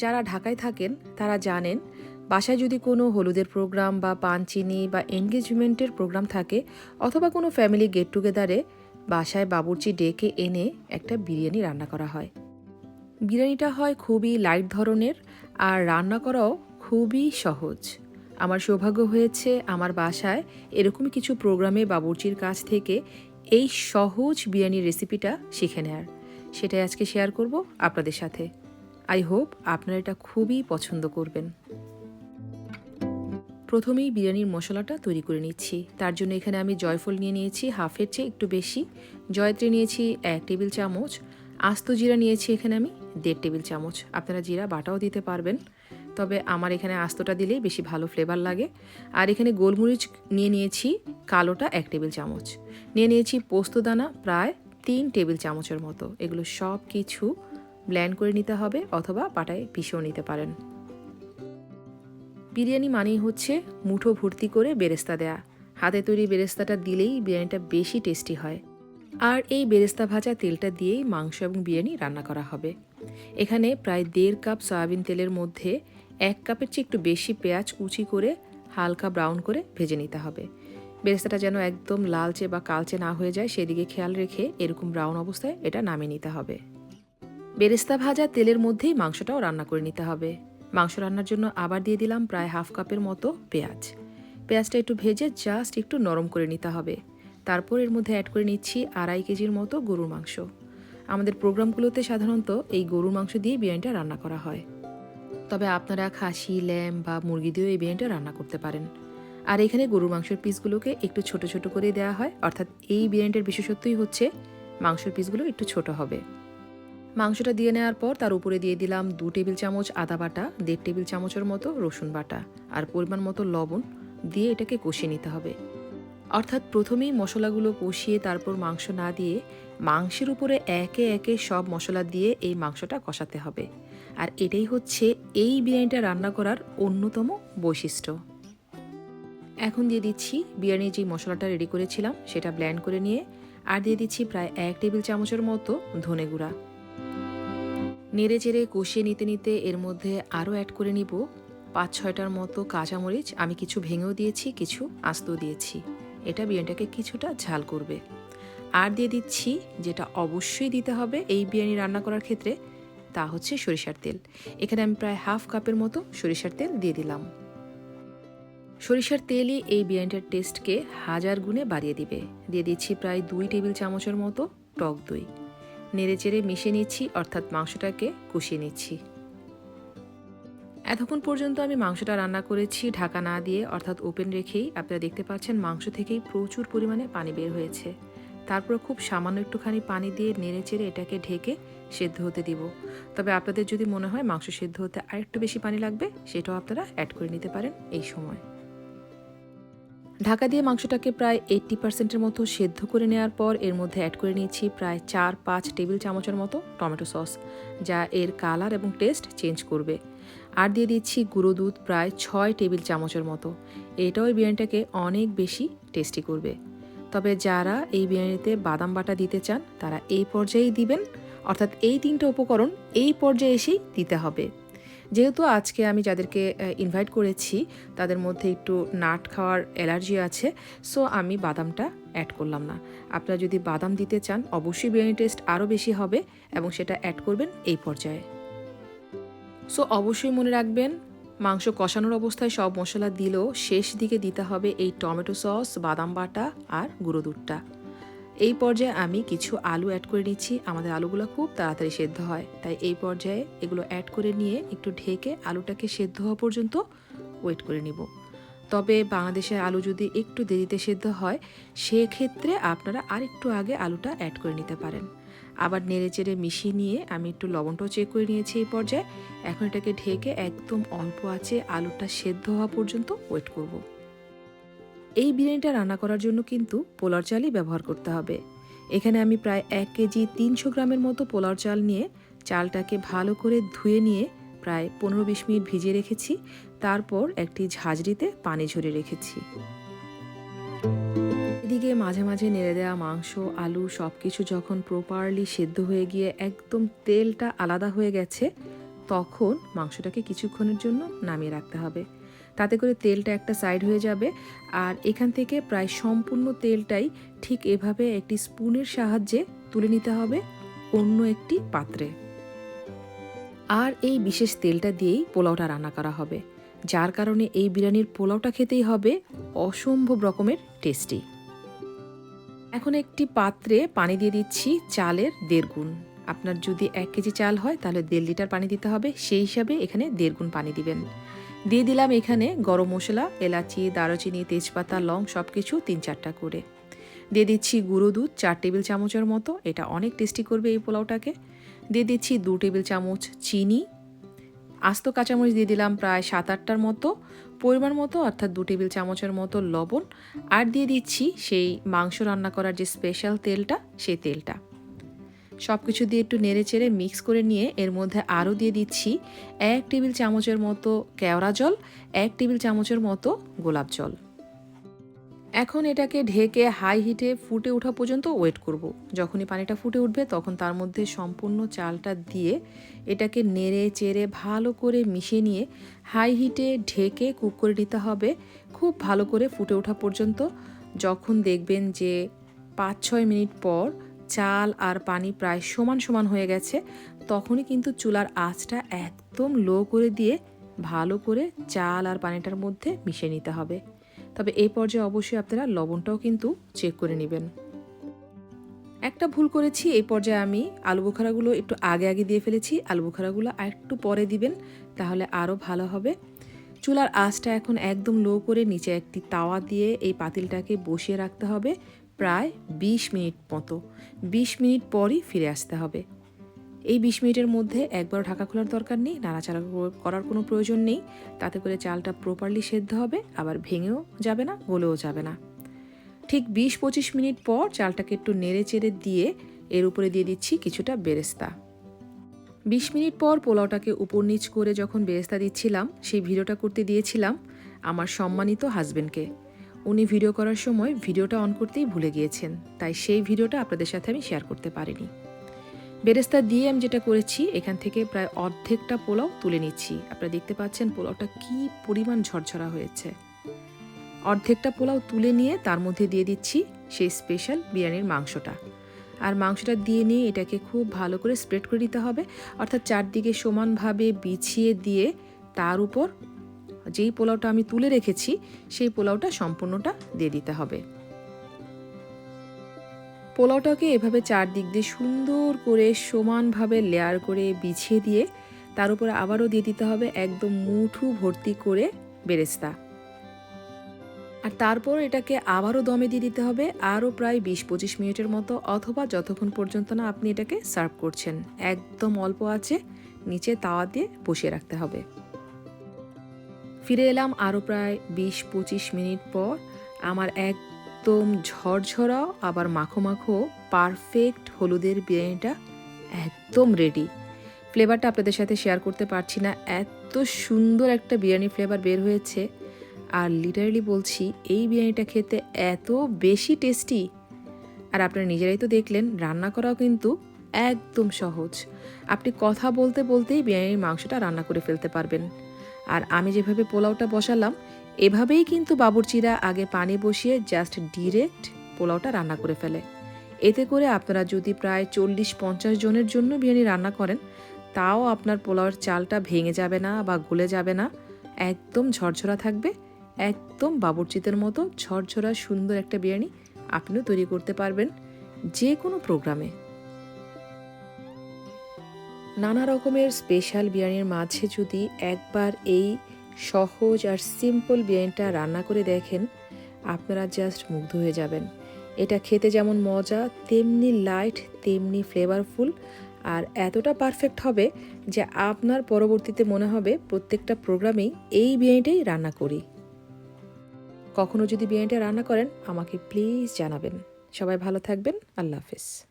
যারা ঢাকায় থাকেন, তারা জানেন, বাসায় যদি কোনো হলুদের প্রোগ্রাম বা পান চিনি বা এনগেজমেন্টের প্রোগ্রাম থাকে, অথবা কোনো ফ্যামিলি গেট টুগেদারে বাসায় বাবুর্চি ডেকে এনে একটা বিরিয়ানি রান্না করা হয়। বিরিয়ানিটা হয় খুবই লাইট ধরনের, আর রান্না করাও খুবই সহজ। আমার সৌভাগ্য হয়েছে, আমার বাসায় এরকমই কিছু প্রোগ্রামে বাবুর্চির কাছ থেকে এই সহজ বিরিয়ানির রেসিপিটা শিখে নেয়ার। সেটাই আজকে শেয়ার করব আপনাদের সাথে। আই হোপ আপনারা এটা খুবই পছন্দ করবেন। প্রথমেই বিরিয়ানির মশলাটা তৈরি করে নিচ্ছি। তার জন্য এখানে আমি জয়ফল নিয়ে নিয়েছি, হাফের চেয়ে একটু বেশি। জয়ত্রী নিয়েছি এক টেবিল চামচ। আস্ত জিরা নিয়েছি এখানে আমি দেড় টেবিল চামচ। আপনারা জিরা বাটাও দিতে পারবেন। তবে আমার এখানে আস্তটা দিলেই বেশি ভালো ফ্লেভার লাগে। আর এখানে গোলমরিচ নিয়ে নিয়েছি কালোটা এক টেবিল চামচ। নিয়ে নিয়েছি পোস্তদানা প্রায় তিন টেবিল চামচের মতো। এগুলো সব কিছু ব্ল্যান্ড করে নিতে হবে অথবা পাটায় পিষেও নিতে পারেন। বিরিয়ানি মানেই হচ্ছে মুঠো ভর্তি করে বেরেস্তা দেয়া। হাতে তৈরি বেরেস্তাটা দিলেই বিরিয়ানিটা বেশি টেস্টি হয়। আর এই বেরেস্তা ভাজা তেলটা দিয়েই মাংস এবং বিরিয়ানি রান্না করা হবে। এখানে প্রায় দেড় কাপ সয়াবিন তেলের মধ্যে এক কাপের চেয়ে একটু বেশি পেঁয়াজ কুচি করে হালকা ব্রাউন করে ভেজে নিতে হবে। বেরেস্তাটা যেন একদম লালচে বা কালচে না হয়ে যায়, সেদিকে খেয়াল রেখে এরকম ব্রাউন অবস্থায় এটা নামিয়ে নিতে হবে। বেরেস্তা ভাজা তেলের মধ্যেই মাংসটাও রান্না করে নিতে হবে। মাংস রান্নার জন্য আবার দিয়ে দিলাম প্রায় হাফ কাপের মতো পেঁয়াজ। পেঁয়াজটা একটু ভেজে জাস্ট একটু নরম করে নিতে হবে। তারপর এর মধ্যে অ্যাড করে নিচ্ছি আড়াই কেজির মতো গরুর মাংস। আমাদের প্রোগ্রামগুলোতে সাধারণত এই গরুর মাংস দিয়ে বিরিয়ানিটা রান্না করা হয়। তবে আপনারা খাসি, ল্যাম বা মুরগি দিয়েও এই বিরিয়ানিটা রান্না করতে পারেন। আর এখানে গরুর মাংসের পিসগুলোকে একটু ছোট ছোট করে দেওয়া হয়। অর্থাৎ এই বিরিয়ানিটার বিশেষত্বই হচ্ছে মাংসের পিসগুলো একটু ছোট হবে। মাংসটা দিয়ে নেওয়ার পর তার উপরে দিয়ে দিলাম দু টেবিল চামচ আদা বাটা, দেড় টেবিল চামচের মতো রসুন বাটা আর পরিমাণ মতো লবণ দিয়ে এটাকে কষিয়ে নিতে হবে। অর্থাৎ প্রথমেই মশলাগুলো কষিয়ে তারপর মাংস না দিয়ে মাংসের উপরে একে একে সব মশলা দিয়ে এই মাংসটা কষাতে হবে। আর এটাই হচ্ছে এই বিরিয়ানিটা রান্না করার অন্যতম বৈশিষ্ট্য। এখন দিয়ে দিচ্ছি বিরিয়ানির যে মশলাটা রেডি করেছিলাম সেটা ব্ল্যান্ড করে নিয়ে, আর দিয়ে দিচ্ছি প্রায় এক টেবিল চামচের মতো ধনে গুঁড়া। নেড়ে চেড়ে কষিয়ে নিতে নিতে এর মধ্যে আরও অ্যাড করে নিব। পাঁচ, ছয়টার মতো কাঁচামরিচ আমি কিছু ভেঙেও দিয়েছি, কিছু আস্তও দিয়েছি। এটা বিরিয়ানিটাকে কিছুটা ঝাল করবে। আর দিয়ে দিচ্ছি যেটা অবশ্যই দিতে হবে এই বিরিয়ানি রান্না করার ক্ষেত্রে, তা হচ্ছে সরিষার তেল। এখানে আমি প্রায় হাফ কাপের মতো সরিষার তেল দিয়ে দিলাম। সরিষার তেলই এই বিরিয়ানিটার টেস্টকে হাজার গুণে বাড়িয়ে দিবে। দিয়ে দিচ্ছি প্রায় দুই টেবিল চামচের মতো টক দই। নেড়ে চেড়ে মিশিয়ে নিচ্ছি, অর্থাৎ মাংসটাকে কষিয়ে নিচ্ছি। এতক্ষণ পর্যন্ত আমি মাংসটা রান্না করেছি ঢাকা না দিয়ে, অর্থাৎ ওপেন রেখেই। আপনারা দেখতে পাচ্ছেন মাংস থেকেই প্রচুর পরিমাণে পানি বের হয়েছে। তারপর খুব সামান্য একটুখানি পানি দিয়ে নেড়ে চেড়ে এটাকে ঢেকে সেদ্ধ হতে দিব। তবে আপনাদের যদি মনে হয় মাংস সেদ্ধ হতে আরেকটু বেশি পানি লাগবে, সেটাও আপনারা অ্যাড করে নিতে পারেন এই সময়। ঢাকা দিয়ে মাংসটাকে প্রায় এইট্টি পার্সেন্টের মতো সেদ্ধ করে নেওয়ার পর এর মধ্যে অ্যাড করে নিয়েছি প্রায় চার পাঁচ টেবিল চামচের মতো টমেটো সস যা এর কালার এবং টেস্ট চেঞ্জ করবে। আর দিয়ে দিচ্ছি গুঁড়ো দুধ প্রায় ছয় টেবিল চামচের মতো। এটাও এই বিরিয়ানিটাকে অনেক বেশি টেস্টি করবে। তবে যারা এই বিরিয়ানিতে বাদাম বাটা দিতে চান, তারা এই পর্যায়েই দিবেন। অর্থাৎ এই তিনটে উপকরণ এই পর্যায়ে এসেই দিতে হবে। যেহেতু আজকে আমি যাদেরকে ইনভাইট করেছি, তাদের মধ্যে একটু নাট খাওয়ার অ্যালার্জি আছে সো আমি বাদামটা অ্যাড করলাম না। আপনারা যদি বাদাম দিতে চান, অবশ্যই বিরিয়ানি টেস্ট আরও বেশি হবে এবং সেটা অ্যাড করবেন এই পর্যায়ে। সো অবশ্যই মনে রাখবেন, মাংস কষানোর অবস্থায় সব মশলা দিলেও শেষ দিকে দিতে হবে এই টমেটো সস, বাদাম বাটা আর গুঁড়ো দুধটা। এই পর্যায়ে আমি কিছু আলু অ্যাড করে নিচ্ছি। আমাদের আলুগুলো খুব তাড়াতাড়ি সেদ্ধ হয়। তাই এই পর্যায়ে এগুলো অ্যাড করে নিয়ে একটু ঢেকে আলুটাকে সেদ্ধ হওয়া পর্যন্ত ওয়েট করে নিব। তবে বাংলাদেশের আলু যদি একটু দেরিতে সেদ্ধ হয়, সেক্ষেত্রে আপনারা আরেকটু আগে আলুটা অ্যাড করে নিতে পারেন। আবার নেড়ে চেড়ে মিশিয়ে নিয়ে আমি একটু লবণটাও চেক করে নিয়েছি এই পর্যায়ে। এখন এটাকে ঢেকে একদম অল্প আছে আলুটা সেদ্ধ হওয়া পর্যন্ত ওয়েট করব। এই বিরিয়ানিটা রান্না করার জন্য কিন্তু পোলার চালই ব্যবহার করতে হবে। এখানে আমি প্রায় এক কেজি তিনশো গ্রামের মতো পোলার চাল নিয়ে চালটাকে ভালো করে ধুয়ে নিয়ে প্রায় পনেরো বিশ মিনিট ভিজিয়ে রেখেছি। তারপর একটি ঝাঁঝরিতে পানি ঝরে রেখেছি। এদিকে মাঝে মাঝে নেড়ে দেওয়া মাংস, আলু সব কিছু যখন প্রপারলি সেদ্ধ হয়ে গিয়ে একদম তেলটা আলাদা হয়ে গেছে, তখন মাংসটাকে কিছুক্ষণের জন্য নামিয়ে রাখতে হবে। তাতে করে তেলটা একটা সাইড হয়ে যাবে। আর এখান থেকে প্রায় সম্পূর্ণ তেলটাই ঠিক এভাবে একটি স্পুনের সাহায্যে তুলে নিতে হবে অন্য একটি পাত্রে। আর এই বিশেষ তেলটা দিয়েই পোলাওটা রান্না করা হবে, যার কারণে এই বিরিয়ানির পোলাওটা খেতেই হবে অসম্ভব রকমের টেস্টি এখন একটি পাত্রে পানি দিয়ে দিচ্ছি চালের দেড় গুণ। আপনার যদি এক কেজি চাল হয় তাহলে দেড় লিটার পানি দিতে হবে, সেই হিসাবে এখানে দেড় গুণ পানি দিবেন। দিয়ে দিলাম এখানে গরম মশলা, এলাচি, দারুচিনি, তেজপাতা, লং সব কিছু তিন চারটা করে। দিয়ে দিচ্ছি গুঁড়ো দুধ, চার টেবিল চামচের মতো, এটা অনেক টেস্টি করবে এই পোলাওটাকে। দিয়ে দিচ্ছি দু টেবিল চামচ চিনি। আস্ত কাঁচামরিচ দিয়ে দিলাম প্রায় সাত আটটার মতো, পরিমাণ মতো, অর্থাৎ দু টেবিল চামচের মতো লবণ। আর দিয়ে দিচ্ছি সেই মাংস রান্না করার যে স্পেশাল তেলটা, সেই তেলটা। সব কিছু দিয়ে একটু নেড়ে চেড়ে মিক্স করে নিয়ে এর মধ্যে আরও দিয়ে দিচ্ছি এক টেবিল চামচের মতো কেওড়া জল, এক টেবিল চামচের মতো গোলাপ জল। এখন এটাকে ঢেকে হাই হিটে ফুটে ওঠা পর্যন্ত ওয়েট করব। যখনই পানিটা ফুটে উঠবে তখন তার মধ্যে সম্পূর্ণ চালটা দিয়ে এটাকে নেড়ে চেড়ে ভালো করে মিশিয়ে নিয়ে হাই হিটে ঢেকে কুক করে নিতে হবে। খুব ভালো করে ফুটে ওঠা পর্যন্ত। যখন দেখবেন যে পাঁচ ছয় মিনিট পর চাল আর পানি প্রায় সমান সমান হয়ে গেছে, তখনই কিন্তু চুলার আঁচটা একদম লো করে দিয়ে ভালো করে চাল আর পানিটার মধ্যে মিশিয়ে নিতে হবে। তবে এই পর্যায়ে অবশ্যই আপনারা লবণটাও কিন্তু চেক করে নেবেন। একটা ভুল করেছি এই পর্যায়ে আমি আলু বোখারাগুলো একটু আগে আগে দিয়ে ফেলেছি, আলু বোখারাগুলো একটু পরে দিবেন, তাহলে আরও ভালো হবে। চুলার আঁচটা এখন একদম লো করে নিচে একটি তাওয়া দিয়ে এই পাতিলটাকে বসিয়ে রাখতে হবে। প্রায় ২০ মিনিট মতো। ২০ মিনিট পরই ফিরে আসতে হবে। এই বিশ মিনিটের মধ্যে একবার ঢাকা খোলার দরকার নেই, নাড়াচাড়া করার কোনো প্রয়োজন নেই। তাতে করে চালটা প্রপারলি সেদ্ধ হবে, আবার ভেঙেও যাবে না, গলেও যাবে না। ঠিক বিশ পঁচিশ মিনিট পর চালটাকে একটু নেড়ে চেড়ে দিয়ে এর উপরে দিয়ে দিচ্ছি কিছুটা বেরেস্তা। বিশ মিনিট পর পোলাওটাকে উপর নিচ করে যখন বেরেস্তা দিচ্ছিলাম, সেই ভিডিওটা করতে দিয়েছিলাম আমার সম্মানিত হাজবেন্ডকে উনি ভিডিও করার সময় ভিডিওটা অন করতেই ভুলে গিয়েছেন, তাই সেই ভিডিওটা আপনাদের সাথে আমি শেয়ার করতে পারিনি। বেরেস্তা দিয়ে আমি যেটা করেছি, এখান থেকে প্রায় অর্ধেকটা পোলাও তুলে নিচ্ছি। আপনারা দেখতে পাচ্ছেন পোলাওটা কি পরিমাণ ঝরঝরা হয়েছে। অর্ধেকটা পোলাও তুলে নিয়ে তার মধ্যে দিয়ে দিচ্ছি সেই স্পেশাল বিরিয়ানির মাংসটা। আর মাংসটা দিয়ে নিয়ে এটাকে খুব ভালো করে স্প্রেড করে দিতে হবে, অর্থাৎ চারদিকে সমানভাবে বিছিয়ে দিয়ে তার উপর যেই পোলাওটা আমি তুলে রেখেছি, সেই পোলাওটা সম্পূর্ণটা দিয়ে দিতে হবে। পোলাওটাকে এভাবে চারদিক দিয়ে সুন্দর করে সমানভাবে লেয়ার করে বিছিয়ে দিয়ে, তার উপরে আবারও দিয়ে দিতে হবে একদম মুঠু ভর্তি করে বেরেস্তা। আর তারপর এটাকে আবারও দমে দিয়ে দিতে হবে আরও প্রায় বিশ পঁচিশ মিনিটের মতো অথবা যতক্ষণ পর্যন্ত না আপনি এটাকে সার্ভ করছেন। একদম অল্প আছে, নিচে তাওয়া দিয়ে বসিয়ে রাখতে হবে। ফিরে এলাম আরও প্রায় বিশ পঁচিশ মিনিট পর। আমার একদম ঝরঝরা আবার মাখো মাখো পারফেক্ট হলুদের বিরিয়ানিটা একদম রেডি ফ্লেভারটা আপনাদের সাথে শেয়ার করতে পারছি না, এত সুন্দর একটা বিরিয়ানি ফ্লেভার বের হয়েছে। আর লিটারালি বলছি, এই বিরিয়ানিটা খেতে এত বেশি টেস্টি আর আপনারা নিজেরাই তো দেখলেন, রান্না করাও কিন্তু একদম সহজ। আপনি কথা বলতে বলতেই বিরিয়ানির মাংসটা রান্না করে ফেলতে পারবেন। আর আমি যেভাবে পোলাওটা বসালাম, এভাবেই কিন্তু বাবুর্চিরা আগে পানি বসিয়ে জাস্ট ডিরেক্ট পোলাওটা রান্না করে ফেলে। এতে করে আপনারা যদি প্রায় চল্লিশ পঞ্চাশ জনের জন্য বিরিয়ানি রান্না করেন, তাও আপনার পোলাওয়ের চালটা ভেঙে যাবে না বা গলে যাবে না। একদম ঝরঝরা থাকবে, একদম বাবুর্চিতের মতো ঝরঝরা সুন্দর একটা বিরিয়ানি আপনিও তৈরি করতে পারবেন যে কোনো প্রোগ্রামে। নানা রকমের স্পেশাল বিরিয়ানির মাঝে যদি একবার এই সহজ আর সিম্পল বিরিয়ানিটা রান্না করে দেখেন, আপনারা জাস্ট মুগ্ধ হয়ে যাবেন। এটা খেতে যেমন মজা, তেমনি লাইট তেমনি ফ্লেভারফুল আর এতটা পারফেক্ট হবে যে আপনার পরবর্তীতে মনে হবে প্রত্যেকটা প্রোগ্রামেই এই বিরিয়ানিটাই রান্না করি। কখনো যদি বিরিয়ানিটা রান্না করেন, আমাকে প্লিজ জানাবেন। সবাই ভালো থাকবেন। আল্লাহ হাফিজ।